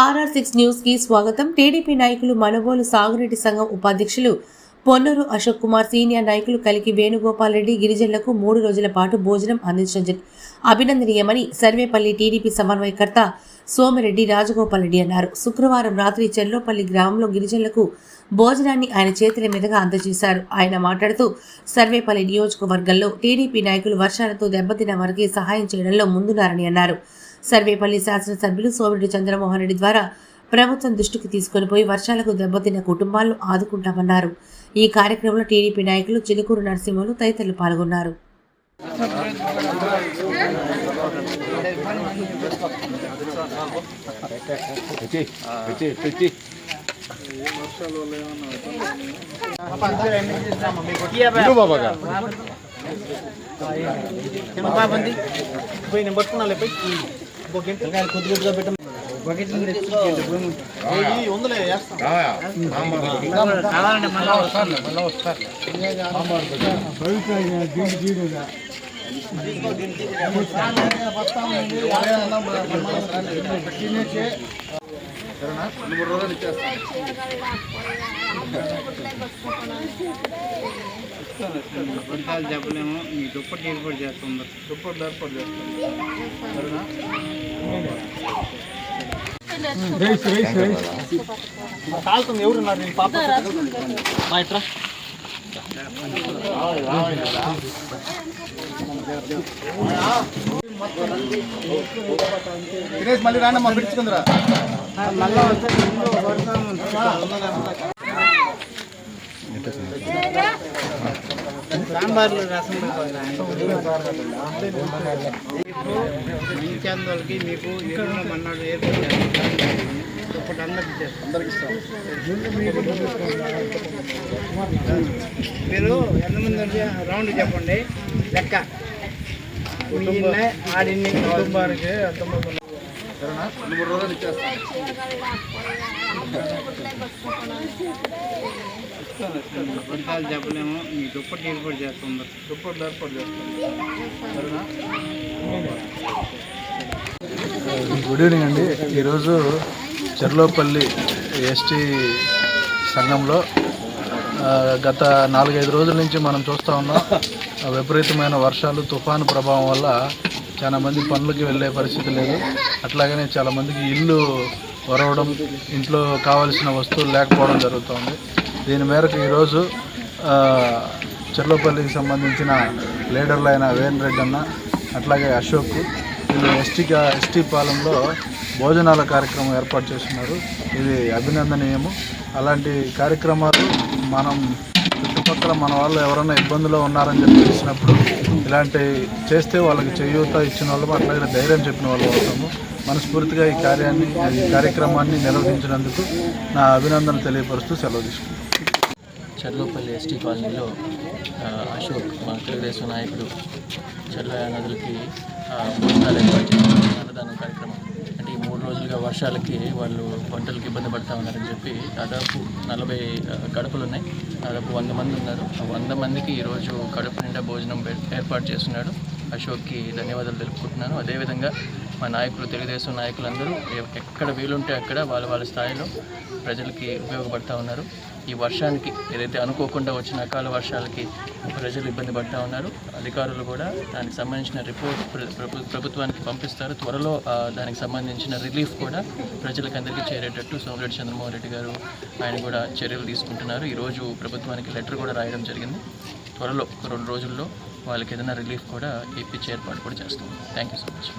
RR six న్యూస్కి స్వాగతం. TDP నాయకులు మనబోలు సాగునీటి సంఘం ఉపాధ్యక్షులు పొన్నూరు అశోక్ కుమార్ సీనియర్ నాయకులు కలిగి వేణుగోపాల్ రెడ్డి గిరిజనులకు మూడు రోజుల పాటు భోజనం అందించడం అభినందనీయమని సర్వేపల్లి టీడీపీ సమన్వయకర్త సోమిరెడ్డి రాజగోపాల్ రెడ్డి అన్నారు. శుక్రవారం రాత్రి చెర్లోపల్లి గ్రామంలో గిరిజనులకు భోజనాన్ని ఆయన చేతుల మీదుగా అందజేశారు. ఆయన మాట్లాడుతూ సర్వేపల్లి నియోజకవర్గంలో టీడీపీ నాయకులు వర్షాలతో దెబ్బతిన్న వారికి సహాయం చేయడంలో ముందున్నారని అన్నారు. సర్వేపల్లి శాసనసభ్యులు సోమిరెడ్డి చంద్రమోహన్ రెడ్డి ద్వారా ప్రభుత్వం దృష్టికి తీసుకొని పోయి వర్షాలకు దెబ్బతిన్న కుటుంబాలను ఆదుకుంటామన్నారు. ఈ కార్యక్రమంలో టీడీపీ నాయకులు చిలుకూరు నరసింహులు తదితరులు పాల్గొన్నారు. పోయి నేను పట్టుకున్నా మూడు రోజులు ఇచ్చేస్తాను కొన్నిసార్లు చెప్పలేము. మీ దుప్పటి ఏర్పాటు చేస్తుంది దుప్పటి ఏర్పాటు చేస్తాను సరేనా? కాలుతుంది ఎవరున్నారు నేను పాప? మా ఇట్రా. తినేసి మళ్ళీ రాండి మా పిడుచుకుందిరా సాంబార్లు రసం మంచి మీకు ఎరువుల మన్నాడు అందరికి అందరికి ఇస్తాం మీరు ఎంతమంది రౌండ్ చెప్పండి లెక్క ఆడిన్ని కుటుంబానికి ఎంతమంది మూడు రోజులు ఇచ్చేస్తాను. కొన్నిసార్లు చెప్పలేము. మీ దుప్పటి ఏర్పాటు చేస్తుంది దుప్పటి ఏర్పాటు సరేనా? గుడ్ ఈవినింగ్ అండి. ఈరోజు చెర్లోపల్లి ఎస్టీ సంఘంలో గత నాలుగైదు రోజుల నుంచి మనం చూస్తూ ఉన్నాం. విపరీతమైన వర్షాలు తుఫాను ప్రభావం వల్ల చాలా మంది పనులకి వెళ్ళే పరిస్థితి లేదు. అట్లాగనే చాలా మందికి ఇల్లు వరవడం ఇంట్లో కావాల్సిన వస్తువులు లేకపోవడం జరుగుతుంది. దీని మేరకు ఈరోజు ఆ, చెర్లోపల్లికి సంబంధించిన లీడర్లు అయిన వేణ్ రెడ్డి అన్న అట్లాగే అశోక్ వీళ్ళు ఎస్టీ ఎస్టీ పాలెంలో భోజనాల కార్యక్రమం ఏర్పాటు చేస్తున్నారు. ఇది అభినందనీయము. అలాంటి కార్యక్రమాలు మనం చుట్టుపక్కల మన వాళ్ళు ఎవరైనా ఇబ్బందులో ఉన్నారని చెప్పి తెలిసినప్పుడు ఇలాంటి చేస్తే వాళ్ళకి చేయూత ఇచ్చిన వాళ్ళము అట్లాగే ధైర్యం చెప్పిన వాళ్ళు అవుతాము. మనస్ఫూర్తిగా ఈ కార్యాన్ని ఈ కార్యక్రమాన్ని నిర్వహించినందుకు నా అభినందన తెలియపరుస్తూ సెలవు తీసుకున్నాను చర్లోపల్లి ఎస్టీ కాలనీలో అశోక్ మా తెలుగుదేశం నాయకుడు చర్ల నదులకి ఏర్పాటు చేసిన అన్నదానం కార్యక్రమం. మూడు రోజులుగా వర్షాలకి వాళ్ళు పంటలకు ఇబ్బంది పడతా ఉన్నారని చెప్పి దాదాపు నలభై కడుపులు ఉన్నాయి. దాదాపు వంద మంది ఉన్నారు. ఆ వంద మందికి ఈరోజు కడుపు నిండా భోజనం ఏర్పాటు చేస్తున్నాడు. అశోక్కి ధన్యవాదాలు తెలుపుకుంటున్నాను. అదేవిధంగా మా నాయకులు తెలుగుదేశం నాయకులందరూ ఎక్కడ వీలుంటే అక్కడ వాళ్ళ వాళ్ళ స్థాయిలో ప్రజలకి ఉపయోగపడతా ఉన్నారు. ఈ వర్షానికి ఏదైతే అనుకోకుండా వచ్చిన అకాల వర్షాలకి ప్రజలు ఇబ్బంది పడతా ఉన్నారు. అధికారులు కూడా దానికి సంబంధించిన రిపోర్ట్ ప్రభు- ప్రభుత్వానికి పంపిస్తారు. త్వరలో దానికి సంబంధించిన రిలీఫ్ కూడా ప్రజలకు అందరికీ చేరేటట్టు సోమిరెడ్డి చంద్రమోహన్ రెడ్డి గారు ఆయన కూడా చర్యలు తీసుకుంటున్నారు. ఈరోజు ప్రభుత్వానికి లెటర్ కూడా రాయడం జరిగింది. త్వరలో రెండు రోజుల్లో వాళ్ళకి ఏదైనా రిలీఫ్ కూడా ఇప్పించే ఏర్పాటు కూడా చేస్తాం థ్యాంక్ యూ సో మచ్